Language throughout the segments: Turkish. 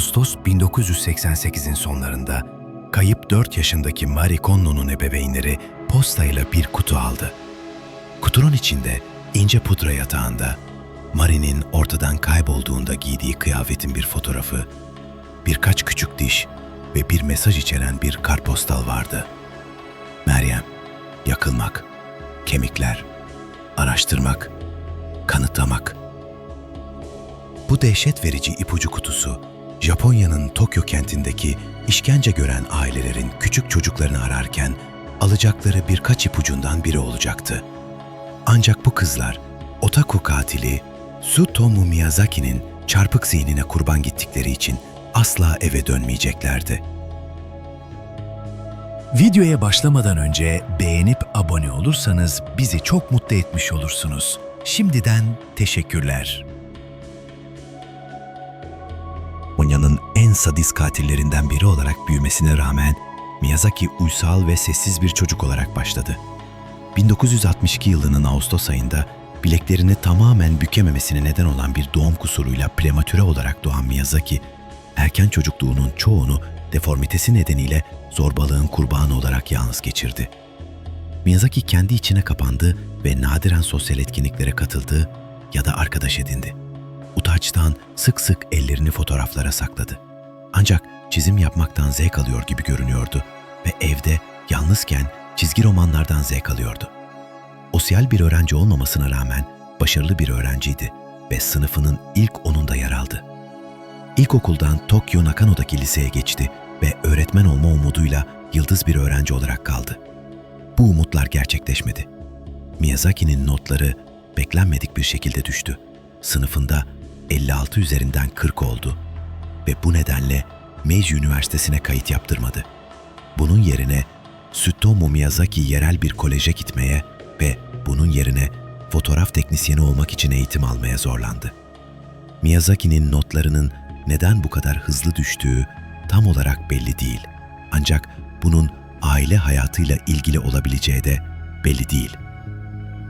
Ağustos 1988'in sonlarında kayıp 4 yaşındaki Marie Conno'nun ebeveynleri postayla bir kutu aldı. Kutunun içinde ince pudra yatağında Marie'nin ortadan kaybolduğunda giydiği kıyafetin bir fotoğrafı, birkaç küçük diş ve bir mesaj içeren bir kartpostal vardı. Meryem, yakılmak, kemikler, araştırmak, kanıtlamak. Bu dehşet verici ipucu kutusu, Japonya'nın Tokyo kentindeki işkence gören ailelerin küçük çocuklarını ararken alacakları birkaç ipucundan biri olacaktı. Ancak bu kızlar, otaku katili Tsutomu Miyazaki'nin çarpık zihnine kurban gittikleri için asla eve dönmeyeceklerdi. Videoya başlamadan önce beğenip abone olursanız bizi çok mutlu etmiş olursunuz. Şimdiden teşekkürler. Japonya'nın en sadist katillerinden biri olarak büyümesine rağmen Miyazaki uysal ve sessiz bir çocuk olarak başladı. 1962 yılının Ağustos ayında bileklerini tamamen bükememesine neden olan bir doğum kusuruyla prematüre olarak doğan Miyazaki, erken çocukluğunun çoğunu deformitesi nedeniyle zorbalığın kurbanı olarak yalnız geçirdi. Miyazaki kendi içine kapandı ve nadiren sosyal etkinliklere katıldı ya da arkadaş edindi. Utançtan sık sık ellerini fotoğraflara sakladı. Ancak çizim yapmaktan zevk alıyor gibi görünüyordu ve evde yalnızken çizgi romanlardan zevk alıyordu. Sosyal bir öğrenci olmamasına rağmen başarılı bir öğrenciydi ve sınıfının ilk onunda yer aldı. İlkokuldan Tokyo Nakano'daki liseye geçti ve öğretmen olma umuduyla yıldız bir öğrenci olarak kaldı. Bu umutlar gerçekleşmedi. Miyazaki'nin notları beklenmedik bir şekilde düştü. Sınıfında 56 üzerinden 40 oldu ve bu nedenle Meiji Üniversitesi'ne kayıt yaptırmadı. Bunun yerine Tsutomu Miyazaki yerel bir koleje gitmeye ve bunun yerine fotoğraf teknisyeni olmak için eğitim almaya zorlandı. Miyazaki'nin notlarının neden bu kadar hızlı düştüğü tam olarak belli değil. Ancak bunun aile hayatıyla ilgili olabileceği de belli değil.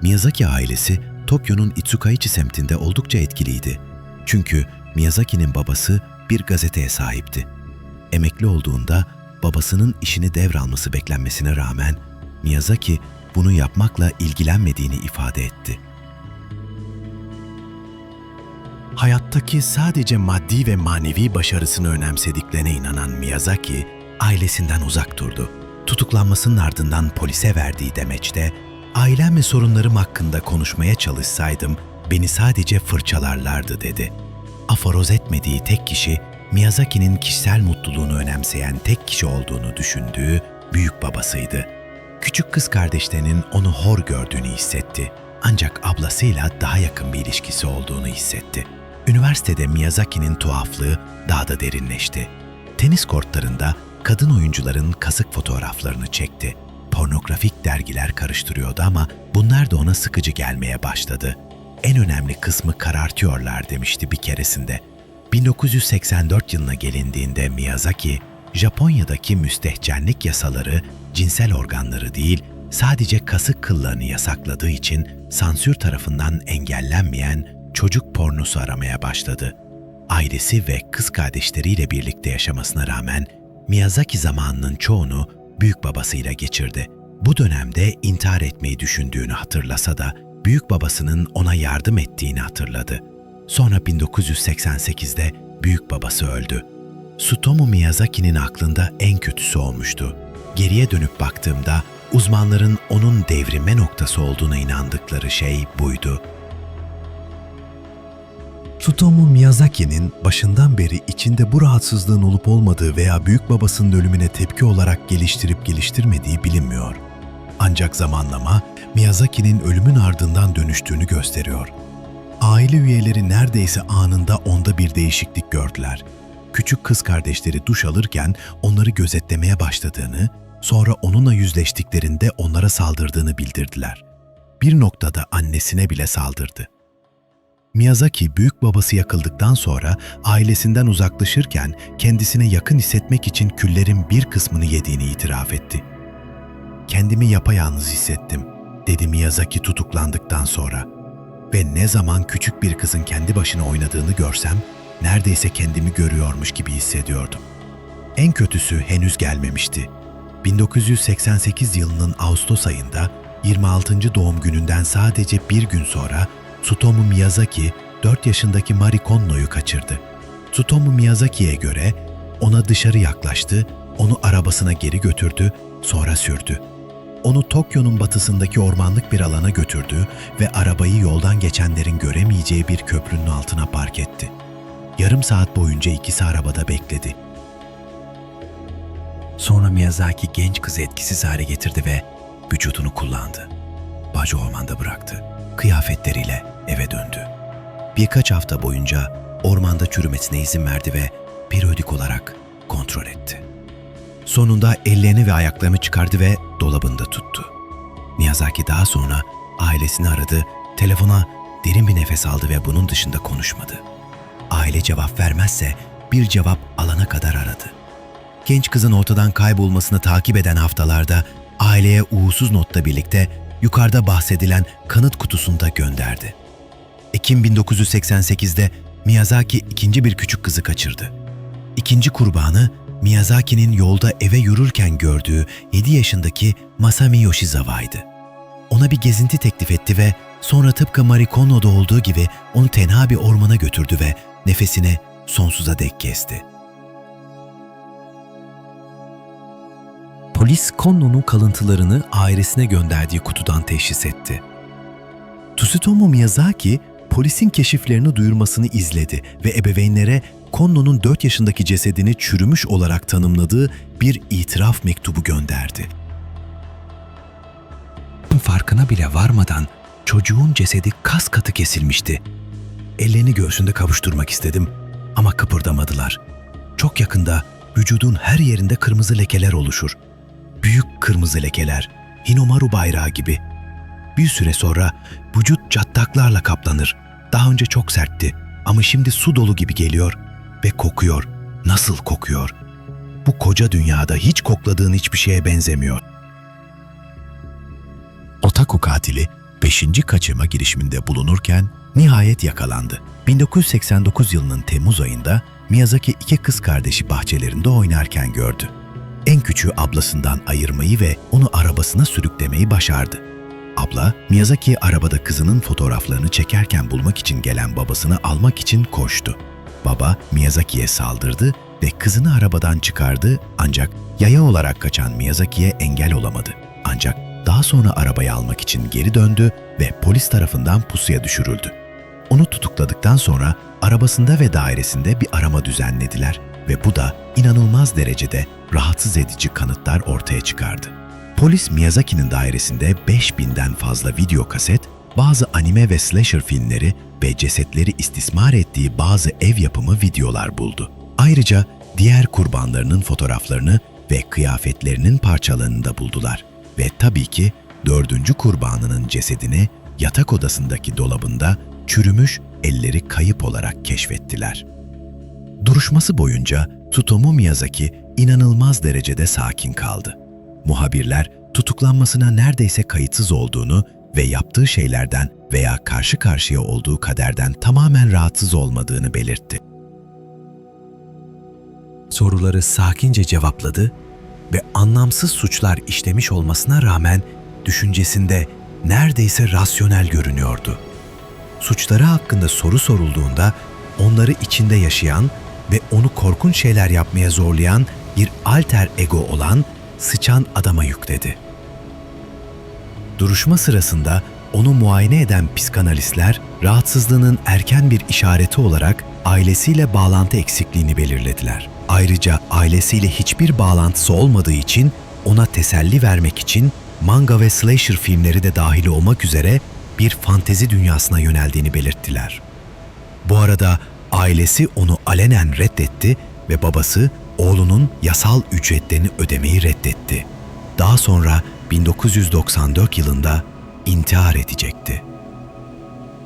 Miyazaki ailesi Tokyo'nun Itsukaichi semtinde oldukça etkiliydi. Çünkü Miyazaki'nin babası bir gazeteye sahipti. Emekli olduğunda babasının işini devralması beklenmesine rağmen Miyazaki bunu yapmakla ilgilenmediğini ifade etti. Hayattaki sadece maddi ve manevi başarısını önemsediklerine inanan Miyazaki, ailesinden uzak durdu. Tutuklanmasının ardından polise verdiği demeçte, ailem ve sorunlarım hakkında konuşmaya çalışsaydım beni sadece fırçalarlardı dedi. Aforoz etmediği tek kişi, Miyazaki'nin kişisel mutluluğunu önemseyen tek kişi olduğunu düşündüğü büyük babasıydı. Küçük kız kardeşlerinin onu hor gördüğünü hissetti. Ancak ablasıyla daha yakın bir ilişkisi olduğunu hissetti. Üniversitede Miyazaki'nin tuhaflığı daha da derinleşti. Tenis kortlarında kadın oyuncuların kasık fotoğraflarını çekti. Pornografik dergiler karıştırıyordu ama bunlar da ona sıkıcı gelmeye başladı. En önemli kısmı karartıyorlar demişti bir keresinde. 1984 yılına gelindiğinde Miyazaki, Japonya'daki müstehcenlik yasaları cinsel organları değil, sadece kasık kıllarını yasakladığı için sansür tarafından engellenmeyen çocuk pornosu aramaya başladı. Ailesi ve kız kardeşleriyle birlikte yaşamasına rağmen Miyazaki zamanının çoğunu büyük babasıyla geçirdi. Bu dönemde intihar etmeyi düşündüğünü hatırlasa da büyük babasının ona yardım ettiğini hatırladı. Sonra 1988'de büyük babası öldü. Sutomu Miyazaki'nin aklında en kötüsü olmuştu. Geriye dönüp baktığımda uzmanların onun devrime noktası olduğuna inandıkları şey buydu. Tsutomu Miyazaki'nin başından beri içinde bu rahatsızlığın olup olmadığı veya büyük babasının ölümüne tepki olarak geliştirip geliştirmediği bilinmiyor. Ancak zamanlama Miyazaki'nin ölümün ardından dönüştüğünü gösteriyor. Aile üyeleri neredeyse anında onda bir değişiklik gördüler. Küçük kız kardeşleri duş alırken onları gözetlemeye başladığını, sonra onunla yüzleştiklerinde onlara saldırdığını bildirdiler. Bir noktada annesine bile saldırdı. Miyazaki büyük babası yakıldıktan sonra ailesinden uzaklaşırken kendisine yakın hissetmek için küllerin bir kısmını yediğini itiraf etti. Kendimi yapayalnız hissettim, dedi Miyazaki tutuklandıktan sonra. Ve ne zaman küçük bir kızın kendi başına oynadığını görsem, neredeyse kendimi görüyormuş gibi hissediyordum. En kötüsü henüz gelmemişti. 1988 yılının Ağustos ayında 26. doğum gününden sadece bir gün sonra Tsutomu Miyazaki 4 yaşındaki Mari Konno'yu kaçırdı. Tsutomu Miyazaki'ye göre ona dışarı yaklaştı, onu arabasına geri götürdü, sonra sürdü. Onu Tokyo'nun batısındaki ormanlık bir alana götürdü ve arabayı yoldan geçenlerin göremeyeceği bir köprünün altına park etti. Yarım saat boyunca ikisi arabada bekledi. Sonra Miyazaki genç kızı etkisiz hale getirdi ve vücudunu kullandı. Bacı ormanda bıraktı. Kıyafetleriyle eve döndü. Birkaç hafta boyunca ormanda çürümesine izin verdi ve periyodik olarak kontrol etti. Sonunda ellerini ve ayaklarını çıkardı ve dolabında tuttu. Miyazaki daha sonra ailesini aradı, telefona derin bir nefes aldı ve bunun dışında konuşmadı. Aile cevap vermezse bir cevap alana kadar aradı. Genç kızın ortadan kaybolmasını takip eden haftalarda aileye uğursuz notla birlikte yukarıda bahsedilen kanıt kutusunda gönderdi. Ekim 1988'de Miyazaki ikinci bir küçük kızı kaçırdı. İkinci kurbanı Miyazaki'nin yolda eve yürürken gördüğü 7 yaşındaki Masami Yoshizawa'ydı. Ona bir gezinti teklif etti ve sonra tıpkı Marikono'da olduğu gibi onu tenha bir ormana götürdü ve nefesini sonsuza dek kesti. Polis Konno'nun kalıntılarını ailesine gönderdiği kutudan teşhis etti. Tsutomu Miyazaki, polisin keşiflerini duyurmasını izledi ve ebeveynlere Konno'nun 4 yaşındaki cesedini çürümüş olarak tanımladığı bir itiraf mektubu gönderdi. Farkına bile varmadan çocuğun cesedi kas katı kesilmişti. Ellerini göğsünde kavuşturmak istedim ama kıpırdamadılar. Çok yakında vücudun her yerinde kırmızı lekeler oluşur. Büyük kırmızı lekeler, Hinomaru bayrağı gibi. Bir süre sonra vücut çatlaklarla kaplanır. Daha önce çok sertti ama şimdi su dolu gibi geliyor ve kokuyor. Nasıl kokuyor? Bu koca dünyada hiç kokladığın hiçbir şeye benzemiyor. Otaku katili 5. kaçırma girişiminde bulunurken nihayet yakalandı. 1989 yılının Temmuz ayında Miyazaki iki kız kardeşi bahçelerinde oynarken gördü. En küçüğü ablasından ayırmayı ve onu arabasına sürüklemeyi başardı. Abla, Miyazaki'yi arabada kızının fotoğraflarını çekerken bulmak için gelen babasını almak için koştu. Baba Miyazaki'ye saldırdı ve kızını arabadan çıkardı ancak yaya olarak kaçan Miyazaki'ye engel olamadı. Ancak daha sonra arabayı almak için geri döndü ve polis tarafından pusuya düşürüldü. Onu tutukladıktan sonra arabasında ve dairesinde bir arama düzenlediler ve bu da inanılmaz derecede rahatsız edici kanıtlar ortaya çıkardı. Polis Miyazaki'nin dairesinde 5000'den fazla video kaset, bazı anime ve slasher filmleri ve cesetleri istismar ettiği bazı ev yapımı videolar buldu. Ayrıca diğer kurbanlarının fotoğraflarını ve kıyafetlerinin parçalarını da buldular. Ve tabii ki dördüncü kurbanının cesedini yatak odasındaki dolabında çürümüş elleri kayıp olarak keşfettiler. Duruşması boyunca Tsutomu Miyazaki inanılmaz derecede sakin kaldı. Muhabirler tutuklanmasına neredeyse kayıtsız olduğunu ve yaptığı şeylerden veya karşı karşıya olduğu kaderden tamamen rahatsız olmadığını belirtti. Soruları sakince cevapladı ve anlamsız suçlar işlemiş olmasına rağmen düşüncesinde neredeyse rasyonel görünüyordu. Suçları hakkında soru sorulduğunda onları içinde yaşayan ve onu korkunç şeyler yapmaya zorlayan bir alter ego olan sıçan adama yükledi. Duruşma sırasında onu muayene eden psikanalistler rahatsızlığının erken bir işareti olarak ailesiyle bağlantı eksikliğini belirlediler. Ayrıca ailesiyle hiçbir bağlantısı olmadığı için ona teselli vermek için manga ve slasher filmleri de dahil olmak üzere bir fantezi dünyasına yöneldiğini belirttiler. Bu arada ailesi onu alenen reddetti ve babası oğlunun yasal ücretlerini ödemeyi reddetti. Daha sonra 1994 yılında intihar edecekti.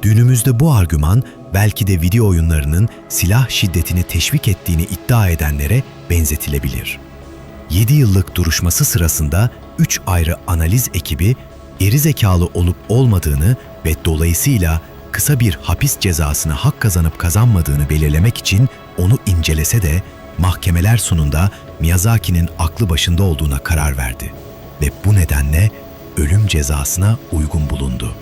Günümüzde bu argüman belki de video oyunlarının silah şiddetini teşvik ettiğini iddia edenlere benzetilebilir. 7 yıllık duruşması sırasında 3 ayrı analiz ekibi geri zekalı olup olmadığını ve dolayısıyla kısa bir hapis cezasına hak kazanıp kazanmadığını belirlemek için onu incelese de mahkemeler sonunda Miyazaki'nin aklı başında olduğuna karar verdi ve bu nedenle ölüm cezasına uygun bulundu.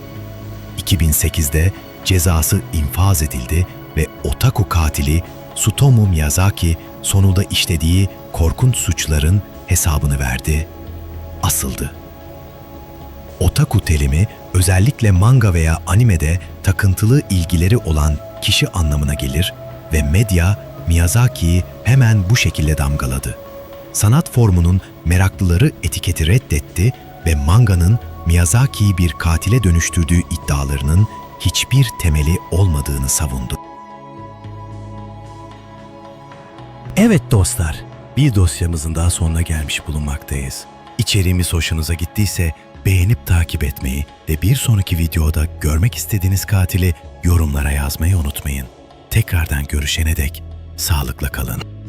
2008'de cezası infaz edildi ve otaku katili Sutomu Miyazaki sonunda işlediği korkunç suçların hesabını verdi, asıldı. Otaku terimi özellikle manga veya animede takıntılı ilgileri olan kişi anlamına gelir ve medya Miyazaki'yi hemen bu şekilde damgaladı. Sanat formunun meraklıları etiketi reddetti ve manganın Miyazaki'yi bir katile dönüştürdüğü iddialarının hiçbir temeli olmadığını savundu. Evet dostlar, bir dosyamızın daha sonuna gelmiş bulunmaktayız. İçeriğimiz hoşunuza gittiyse beğenip takip etmeyi ve bir sonraki videoda görmek istediğiniz katili yorumlara yazmayı unutmayın. Tekrardan görüşene dek sağlıkla kalın.